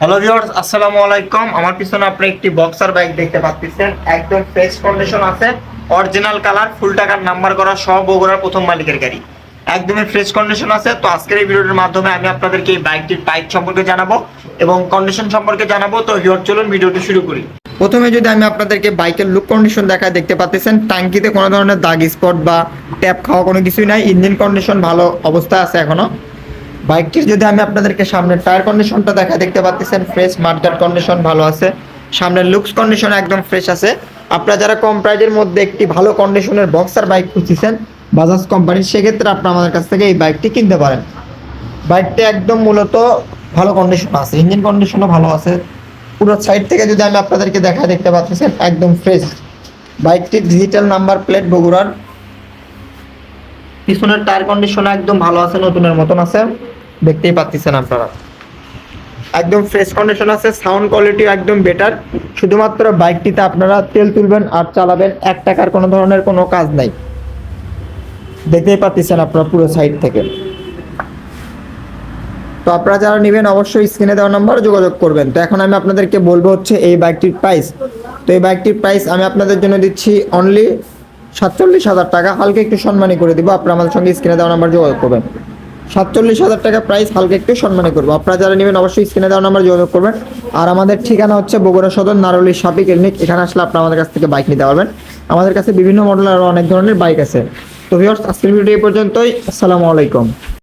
Hello viewers আসসালামু আলাইকুম। আমার পিছনে আপনি একটি বক্সার বাইক দেখতে পাচ্ছেন। একদম ফ্রেশ কন্ডিশন আছে। অরিজিনাল কালার ফুল টাকার নাম্বার করা সব বগুড়ার প্রথম মালিকের গাড়ি। একদমই ফ্রেশ কন্ডিশন আছে। তো আজকের এই ভিডিওর মাধ্যমে আমি আপনাদেরকে এই বাইকটির বাইক সম্পর্কে জানাব এবং কন্ডিশন সম্পর্কে জানাব। তো ভিউয়ার চলুন ভিডিওটি শুরু করি। প্রথমে যদি আমি আপনাদেরকে বাইকের লুক কন্ডিশন দেখায় দেখতে পাচ্ছেন টাঙ্কিতে কোনো ধরনের দাগ স্পট বা ট্যাপ খাওয়া কোনো কিছুই নাই। ইঞ্জিন কন্ডিশন ভালো অবস্থায় আছে এখনও। বাইকটির যদি আমি আপনাদেরকে সামনের টায়ার কন্ডিশনটা দেখা দেখতে পাচ্ছেন ফ্রেশ মার্কেট কন্ডিশন ভালো আছে। সামনের লুকস কন্ডিশন একদম ফ্রেশ আছে। আপনারা যারা কম প্রাইজের মধ্যে একটি ভালো কন্ডিশনের বক্সার বাইক খুঁজছেন বাজাজ কোম্পানির সেক্ষেত্রে আপনারা আমাদের কাছ থেকে এই বাইকটি কিনতে পারেন। বাইকটি একদম মূলত ভালো কন্ডিশন আছে ইঞ্জিন কন্ডিশনও ভালো আছে। পুরো সাইড থেকে যদি আমি আপনাদেরকে দেখা দেখতে পাচ্ছেন, একদম ফ্রেশ বাইকটির ডিজিটাল নাম্বার প্লেট বগুড়ার। পিছনের টায়ার কন্ডিশন একদম ভালো আছে, নতুনের মতন আছে। দেখতেই পাচ্ছেন আপনারা। একদম ফ্রেশ কন্ডিশন আছে সাউন্ড কোয়ালিটি একদম বেটার শুধুমাত্র বাইকটিতে আপনারা তেল তুলবেন আর চালাবেন, এক টাকার কোনো ধরনের কোনো কাজ নাই। দেখতেই পাচ্ছেন আপনারা পুরো সাইড থেকে। তো আপনারা যারা নেবেন অবশ্যই স্ক্রিনে দেওয়া নাম্বারে যোগাযোগ করবেন। তো এখন আমি আপনাদেরকে বলব হচ্ছে এই বাইকটির প্রাইস তো এই বাইকটির প্রাইস আমি আপনাদের জন্য দিচ্ছি অনলি সাতচল্লিশ হাজার টাকা। হালকা একটু সম্মানী করে দিব, আপনারা আমাদের সঙ্গে স্ক্রিনে দেওয়া নাম্বার যোগাযোগ করবেন। সাতচল্লিশ হাজার টাকা প্রাইস হালকা একটু সম্মানে করব। আপনারা যারা নেবেন অবশ্যই স্ক্রিনে দেওয়া নাম্বার যোগাযোগ করবেন। আর আমাদের ঠিকানা হচ্ছে বগুড়া সদর, নারলি সাপি ক্লিনিক এখানে আসলে আপনারা আমাদের কাছ থেকে বাইক নিতে পারবেন। আমাদের কাছে বিভিন্ন মডেল আরও অনেক ধরনের বাইক আছে। তো ভিওর্স আজকের ভিডিও এই পর্যন্তই। আসসালামু আলাইকুম।